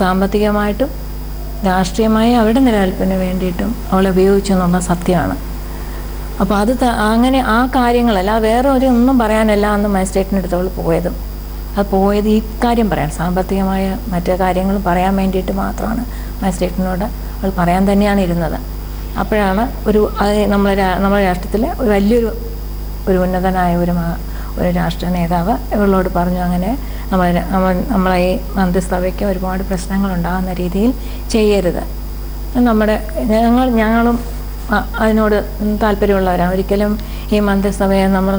സാമ്പത്തികമായിട്ടും രാഷ്ട്രീയമായി അവരുടെ നിലനിൽപ്പിന് വേണ്ടിയിട്ടും അവളെ ഉപയോഗിച്ചു എന്നുള്ള സത്യമാണ്. അപ്പോൾ അത് അങ്ങനെ ആ കാര്യങ്ങളല്ല വേറെ ഒരു ഒന്നും പറയാനല്ല അന്ന് മജിസ്ട്രേറ്റിന്റെ അടുത്ത് അവൾ പോയതും. അത് പോയത് ഈ കാര്യം പറയാൻ സാമ്പത്തികമായ മറ്റു കാര്യങ്ങൾ പറയാൻ വേണ്ടിയിട്ട് മാത്രമാണ് മജിസ്ട്രേറ്റിനോട് അവൾ പറയാൻ തന്നെയാണ് ഇരുന്നത്. അപ്പോഴാണ് ഒരു നമ്മളെ നമ്മുടെ രാഷ്ട്രത്തിലെ ഒരു വലിയൊരു ഒരു ഉന്നതനായ ഒരു ഒരു രാഷ്ട്രീയ നേതാവ് ഇവളോട് പറഞ്ഞു അങ്ങനെ നമ്മളെ ര- നമ്മൾ- നമ്മളെ ഈ മന്ത്രിസഭയ്ക്ക് ഒരുപാട് പ്രശ്നങ്ങൾ ഉണ്ടാകുന്ന രീതിയിൽ ചെയ്യരുത്. നമ്മുടെ ഞങ്ങൾ ഞങ്ങളും അതിനോട് താല്പര്യമുള്ളവരാണ്. ഒരിക്കലും ഈ മന്ത്രിസഭയെ നമ്മൾ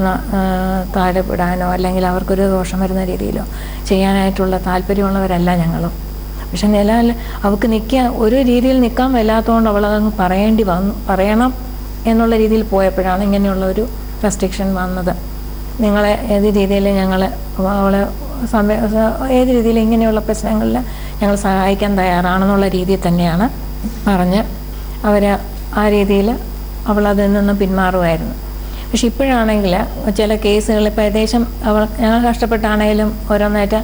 താഴെപ്പെടാനോ അല്ലെങ്കിൽ അവർക്കൊരു ദോഷം വരുന്ന രീതിയിലോ ചെയ്യാനായിട്ടുള്ള താല്പര്യമുള്ളവരല്ല ഞങ്ങളും. പക്ഷെ നിലവിൽ അവൾക്ക് നിൽക്കാൻ ഒരു രീതിയിൽ നിൽക്കാൻ വല്ലാത്തതുകൊണ്ട് അവളതങ്ങ് പറയേണ്ടി വന്നു പറയണം എന്നുള്ള രീതിയിൽ പോയപ്പോഴാണ് ഇങ്ങനെയുള്ള ഒരു റെസ്ട്രിക്ഷൻ വന്നത്. നിങ്ങളെ ഏത് രീതിയിൽ ഞങ്ങൾ അവളെ സമയ ഏത് രീതിയിൽ ഇങ്ങനെയുള്ള പ്രശ്നങ്ങളിൽ ഞങ്ങൾ സഹായിക്കാൻ തയ്യാറാണെന്നുള്ള രീതിയിൽ തന്നെയാണ് പറഞ്ഞ് അവർ ആ രീതിയിൽ അവളതിൽ നിന്ന് പിന്മാറുമായിരുന്നു. പക്ഷെ ഇപ്പോഴാണെങ്കിൽ ചില കേസുകൾ ഇപ്പോൾ ഏകദേശം അവൾ ഞങ്ങൾ കഷ്ടപ്പെട്ടാണെങ്കിലും ഓരോന്നായിട്ട്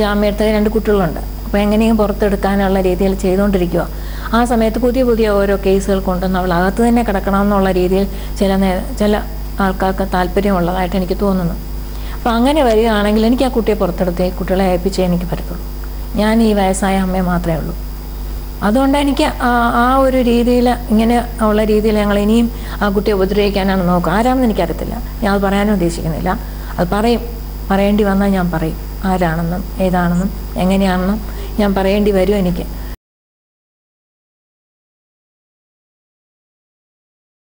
ജാമ്യത്ത് രണ്ട് കുട്ടികളുണ്ട്. അപ്പോൾ എങ്ങനെയും പുറത്തെടുക്കാനുള്ള രീതിയിൽ ചെയ്തുകൊണ്ടിരിക്കുക ആ സമയത്ത് പുതിയ പുതിയ ഓരോ കേസുകൾ കൊണ്ടുവന്ന് അവൾ അകത്ത് തന്നെ കിടക്കണമെന്നുള്ള രീതിയിൽ ചില ചില ആൾക്കാർക്ക് താല്പര്യമുള്ളതായിട്ട് എനിക്ക് തോന്നുന്നു. അപ്പോൾ അങ്ങനെ വരികയാണെങ്കിൽ എനിക്ക് ആ കുട്ടിയെ പുറത്തെടുത്ത് കുട്ടികളെ ഏൽപ്പിച്ചേ എനിക്ക് പറ്റത്തുള്ളൂ. ഞാൻ ഈ വയസ്സായ അമ്മയെ മാത്രമേ ഉള്ളൂ. അതുകൊണ്ട് എനിക്ക് ആ ഒരു രീതിയിൽ ഇങ്ങനെ ഉള്ള രീതിയിൽ ഞങ്ങൾ ഇനിയും ആ കുട്ടിയെ ഉപദ്രവിക്കാനാണ് നോക്കുക. ആരാണെന്ന് എനിക്കറിയത്തില്ല. ഞാൻ അത് പറയാനും ഉദ്ദേശിക്കുന്നില്ല. അത് പറയും. പറയേണ്ടി വന്നാൽ ഞാൻ പറയും. ആരാണെന്നും ഏതാണെന്നും എങ്ങനെയാണെന്നും ഞാൻ പറയേണ്ടി വരും എനിക്ക്.